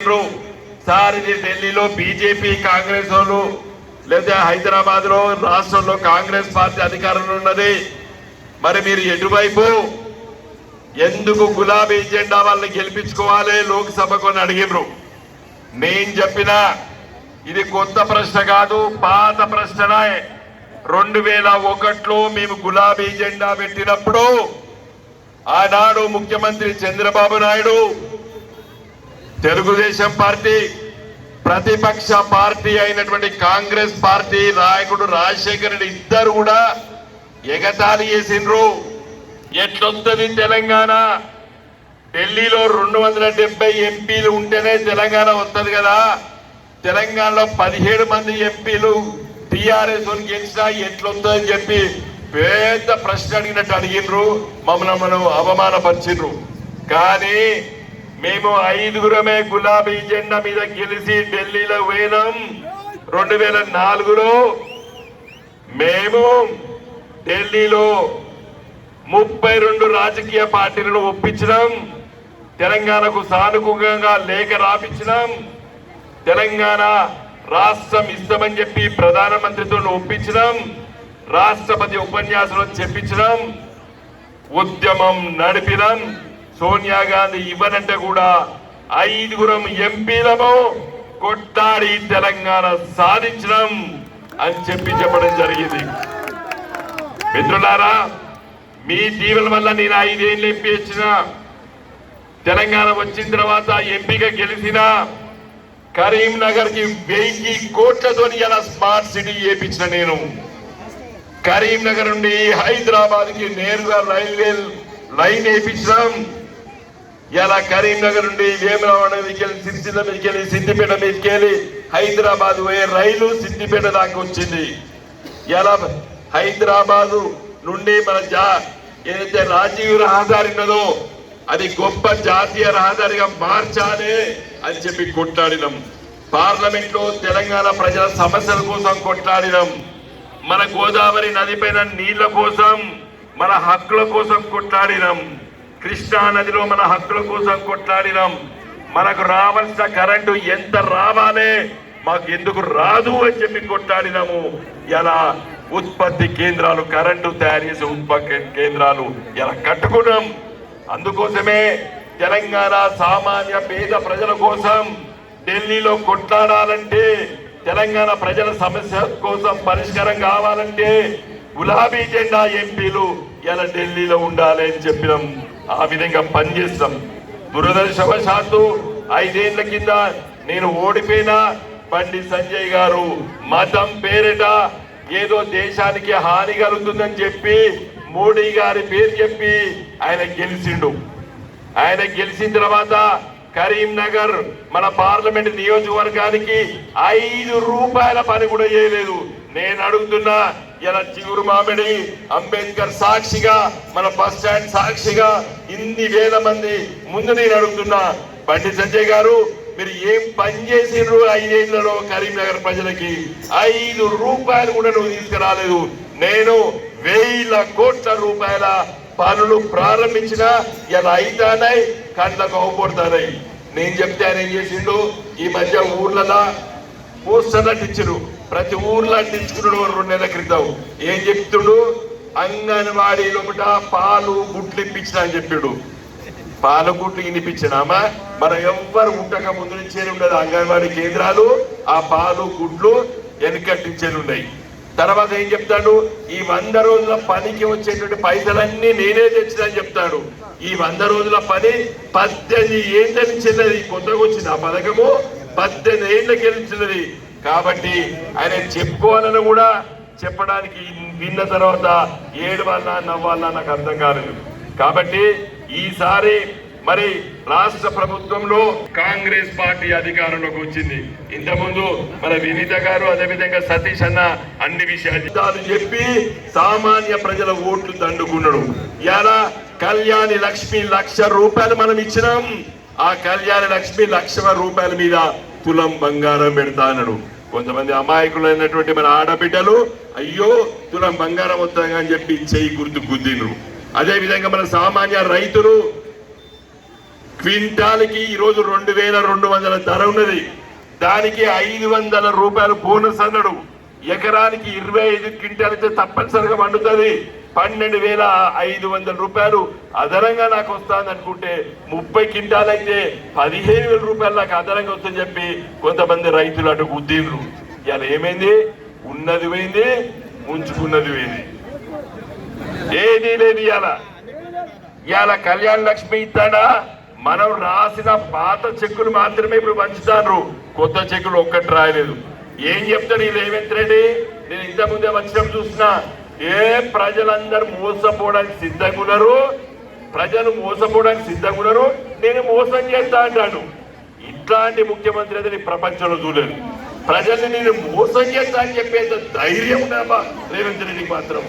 చేసిండ్రు. సార్ ఇది ఢిల్లీలో బీజేపీ కాంగ్రెస్ వాళ్ళు లేదా హైదరాబాద్లో రాష్ట్రంలో కాంగ్రెస్ పార్టీ అధికారంలో ఉన్నది. మరి మీరు ఎటువైపు? ఎందుకు గులాబీ జెండా వాళ్ళని గెలిపించుకోవాలి? లోక్సభకు అని అడిగిర్రు. నేను చెప్పిన ఇది కొత్త ప్రశ్న కాదు పాత ప్రశ్న రెండు వేల ఒకటిలో మేము గులాబీ జెండా పెట్టినప్పుడు ఆనాడు ముఖ్యమంత్రి చంద్రబాబు నాయుడు తెలుగుదేశం పార్టీ ప్రతిపక్ష పార్టీ అయినటువంటి కాంగ్రెస్ పార్టీ నాయకుడు రాజశేఖర రెడ్డి ఇద్దరు కూడా ఎగతాళి చేసిండ్రు. ఎట్లొస్తుంది తెలంగాణ? ఢిల్లీలో రెండు వందల డెబ్బై ఎంపీలు ఉంటేనే తెలంగాణ వస్తుంది కదా. తెలంగాణలో పదిహేడు మంది ఎంపీలు టిఆర్ఎస్ గెలిచినా ఎట్లొస్తుందని చెప్పి పెద్ద ప్రశ్న అడిగినట్టు అడిగినరు మమ్మల్ని మనం అవమానపరిచిండ్రు. కానీ మేము ఐదుగురమే గులాబీ జెండా మీద గెలిచి ఢిల్లీలో పోయినాం. రెండు వేల నాలుగులో మేము ఢిల్లీలో ముప్పై రెండు రాజకీయ పార్టీలను ఒప్పించడం తెలంగాణకు సానుకూలంగా లేఖ రాపించడం తెలంగాణ రాష్ట్రం ఇస్తామని చెప్పి ప్రధానమంత్రితో ఒప్పించడం రాష్ట్రపతి ఉపన్యాసంలో చెప్పించడం ఉద్యమం నడిపినం. సోనియా గాంధీ ఇవ్వనంటే కూడా ఐదుగురం ఎంపీలము కొట్టాడి తెలంగాణ సాధించడం అని చెప్పి చెప్పడం జరిగింది. మిత్రులారా మీ దీవెల వల్ల నేను ఐదేళ్ళు ఎంపీ ఇచ్చిన తెలంగాణ వచ్చిన తర్వాత ఎంపీగా గెలిచిన కరీంనగర్కి వెయ్యి కోట్లతో ఇలా స్మార్ట్ సిటీ చేపించిన నేను. కరీంనగర్ నుండి హైదరాబాద్కి నేరుగా రైల్వే లైన్ వేయించడం ఇలా కరీంనగర్ నుండి వేమరావాడ వెళ్ళి సిరిసిల్ల మీదకి వెళ్ళి సిద్దిపేట మీదకి వెళ్ళి హైదరాబాద్ పోయే రైలు సిద్దిపేట దాకా వచ్చింది. ఇలా హైదరాబాదు నుండి మన జా ఏదైతే రాజీవ్ రహదారి ఉన్నదో అది గొప్ప జాతీయ రహదారిగా మార్చాలి అని చెప్పి కొట్లాడినాం. పార్లమెంట్లో తెలంగాణ ప్రజల సమస్యల కోసం కొట్లాడినాం. మన గోదావరి నది పైన నీళ్ళ కోసం మన హక్కుల కోసం కొట్లాడినాం. కృష్ణా నదిలో మన హక్కుల కోసం కొట్లాడినాం. మనకు రావాల్సిన కరెంటు ఎంత రావాలే? మాకు ఎందుకు రాదు అని చెప్పి కొట్లాడినాము. ఎలా? ఉత్పత్తి కేంద్రాలు కరెంటు తయారు చేసే ఉత్పత్తి కేంద్రాలు ఎలా కట్టుకున్నాం? అందుకోసమే తెలంగాణ సామాన్య పేద ప్రజల కోసం ఢిల్లీలో కొట్లాడాలంటే తెలంగాణ ప్రజల సమస్య కోసం పరిష్కారం కావాలంటే గులాబీ జెండా ఎంపీలు ఇలా ఢిల్లీలో ఉండాలి అని చెప్పినాం. ఆ విధంగా పనిచేస్తాం. దురదర్శవశాత్తు ఐదేళ్ళ కింద నేను ఓడిపోయినా బండి సంజయ్ గారు మతం పేరిట ఏదో దేశానికి హాని కలుగుతుందని చెప్పి మోడీ గారి పేరు చెప్పి ఆయన గెలిచిండు. ఆయన గెలిచిన తర్వాత కరీంనగర్ మన పార్లమెంట్ నియోజకవర్గానికి ఐదు రూపాయల పని కూడా చేయలేదు. నేను అడుగుతున్నా ఇలా చిగురు మామిడి అంబేద్కర్ సాక్షిగా మన బస్ స్టాండ్ సాక్షిగా ఇన్ని వేల మంది ముందు నేను అడుగుతున్నా. బండి సంజయ్ గారు మీరు ఏం పని చేసిండ్రు ఐదేళ్ళలో కరీంనగర్ ప్రజలకి? ఐదు రూపాయలు కూడా నువ్వు తీసుకురాలేదు. నేను వేల కోట్ల రూపాయల పనులు ప్రారంభించిన ఇలా అయితానాయి కళ్ళకు అవపడతానాయి నేను చెప్తే ఆయన ఏం చేసిండు? ఈ మధ్య ఊర్లలో పోస్టర్లకు అంటించరు ప్రతి ఊర్లో అంటించుకున్నాడు రెండు నెలల క్రితం. ఏం చెప్తుడు? అంగన్వాడీ లోపల పాలు గుడ్లు ఇప్పించిన అని చెప్పాడు. పాల గుడ్లు ఇనిపించినామా మనం ఎవ్వరు ఉండక ముందు నుంచే ఉండదు. అంగన్వాడీ కేంద్రాలు ఆ పాలు గుడ్లు వెనకట్టించేది ఉన్నాయి. తర్వాత ఏం చెప్తాడు? ఈ వంద రోజుల పనికి వచ్చేటువంటి పైసలన్నీ నేనే తెచ్చిందని చెప్తాడు. ఈ వంద రోజుల పని పద్దెనిమిది ఏళ్ళ నుంచి కొత్తగా వచ్చింది ఆ పథకము పద్దెనిమిది ఏళ్ళకి వెళ్ళించినది కాబట్టి ఆయన చెప్పుకోవాలని కూడా చెప్పడానికి విన్న తర్వాత ఏడు వల్ల నవ్వాలా నాకు అర్థం కాలేదు. కాబట్టి ఈసారి మరి రాష్ట్ర ప్రభుత్వంలో కాంగ్రెస్ పార్టీ అధికారంలోకి వచ్చింది. ఇంతకుముందు మన వినీత గారు అదేవిధంగా సతీష్ అన్న అన్ని విషయాలు చెప్పి సామాన్య ప్రజల ఓట్లు దండుకున్నాడు. ఇలా కళ్యాణి లక్ష్మి లక్ష రూపాయలు మనం ఇచ్చినాం. ఆ కళ్యాణి లక్ష్మి లక్ష రూపాయల మీద తులం బంగారం పెడతా అన్నాడు. కొంతమంది అమాయకులైనటువంటి మన ఆడబిడ్డలు అయ్యో తులం బంగారం వస్తాగా అని చెప్పి చెయ్యి గుర్తు గుద్దిండ్రు. అదే విధంగా మన సామాన్య రైతులు క్వింటాల్కి ఈరోజు రెండు వేల రెండు వందల ధర ఉన్నది. దానికి ఐదు వందల రూపాయలు బోనస్ అన్నాడు. ఎకరానికి ఇరవై ఐదు క్వింటాల్ అయితే తప్పనిసరిగా పండుతుంది. పన్నెండు వేల ఐదు వందల రూపాయలు అదనంగా నాకు వస్తుంది అనుకుంటే ముప్పై క్వింటాల్ అయితే పదిహేను వేల రూపాయలు నాకు అదనంగా వస్తుందని చెప్పి కొంతమంది రైతులు అటు గుద్దిండ్రు. ఇవాళ ఏమైంది? ఉన్నది పోయింది ఉంచుకున్నది పోయింది. ఏది లేదు ఇవాళ. ఇవాళ కళ్యాణ లక్ష్మి ఇస్తాడా? మనం రాసిన పాత చెక్కులు మాత్రమే ఇప్పుడు పంచుతారు కొత్త చెక్కులు ఒక్కటి రాయలేదు. ఏం చెప్తాడు ఈ రేవంత్ రెడ్డి? నేను ఇంత ముందే వచ్చినప్పుడు చూసినా ఏ ప్రజలందరూ మోసపోవడానికి సిద్ధంగున్నారు? ప్రజలు మోసపోవడానికి సిద్ధంగున్నారు? నేను మోసం చేస్తా అంటాను ఇట్లాంటి ముఖ్యమంత్రి అయితే ప్రపంచంలో చూడలేదు. ప్రజల్ని నేను మోసం చేస్తా అని చెప్పేంత ధైర్యం ఉన్నామా రేవంత్ రెడ్డికి మాత్రం.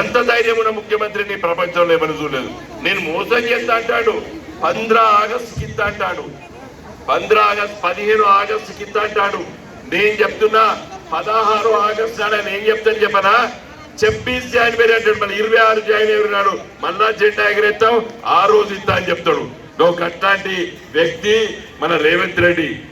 అంత ధైర్యం ఉన్న ముఖ్యమంత్రిని ప్రపంచంలో ఏమని చూడలేదు. నేను మోసం చేస్తా అంటాడు. పంద్రా ఆగస్ట్ కింద అంటాడు. పంద్రా ఆగస్ట్ పదిహేను ఆగస్ట్ కింద అంటాడు. నేను చెప్తున్నా పదహారు ఆగస్టు నాడు ఆయన ఏం చెప్తాను చెప్పనా? చెప్పీస్ జనవరి అంటాడు మన ఇరవై ఆరు జనవరి నాడు మళ్ళా జెండా ఎగరేస్తాం ఆ రోజు ఇస్తా అని చెప్తాడు. నువ్వు అట్లాంటి వ్యక్తి మన రేవంత్ రెడ్డి.